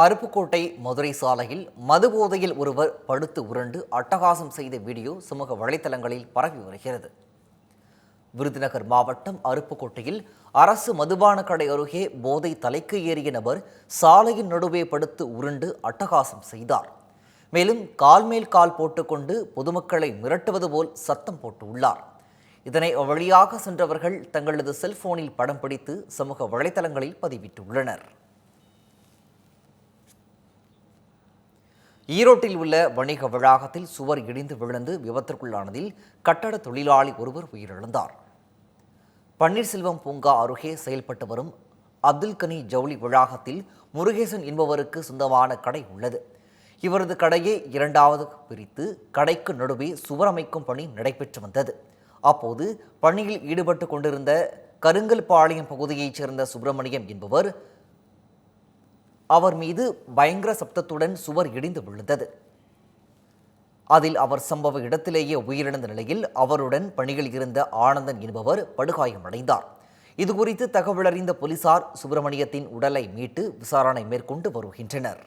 அருப்புக்கோட்டை மதுரை சாலையில் மதுபோதையில் ஒருவர் படுத்து உருண்டு அட்டகாசம் செய்த வீடியோ சமூக வலைத்தளங்களில் பரவி வருகிறது. விருதுநகர் மாவட்டம் அருப்புக்கோட்டையில் அரசு மதுபான கடை அருகே போதை தலைக்கு ஏறிய நபர் சாலையின் நடுவே படுத்து உருண்டு அட்டகாசம் செய்தார். மேலும் கால் மேல் கால் போட்டுக்கொண்டு பொதுமக்களை மிரட்டுவது போல் சத்தம் போட்டு உள்ளார் இதனை வழியாக சென்றவர்கள் தங்களது செல்போனில் படம் பிடித்து சமூக வலைத்தளங்களில் பதிவிட்டுள்ளனர். ஈரோட்டில் உள்ள வணிக வளாகத்தில் சுவர் இடிந்து விழுந்து விபத்திற்குள்ளானதில் கட்டட தொழிலாளி ஒருவர் உயிரிழந்தார். பன்னீர்செல்வம் பூங்கா அருகே செயல்பட்டு வரும் அப்துல் கனி ஜவுளி வளாகத்தில் முருகேசன் என்பவருக்கு சொந்தமான கடை உள்ளது. இவரது கடையை இரண்டாவது பிரித்து கடைக்கு நடுவே சுவர் அமைக்கும் பணி நடைபெற்று வந்தது. அப்போது பணியில் ஈடுபட்டு கொண்டிருந்த கருங்கல்பாளையம் பகுதியைச் சேர்ந்த சுப்பிரமணியம் என்பவர் அவர் மீது பயங்கர சப்தத்துடன் சுவர் இடிந்து விழுந்தது. அதில் அவர் சம்பவ இடத்திலேயே உயிரிழந்த நிலையில் அவருடன் பணியில் இருந்த ஆனந்தன் என்பவர் படுகாயமடைந்தார். இதுகுறித்து தகவலறிந்த போலீசார் சுப்பிரமணியத்தின் உடலை மீட்டு விசாரணை மேற்கொண்டு வருகின்றனர்.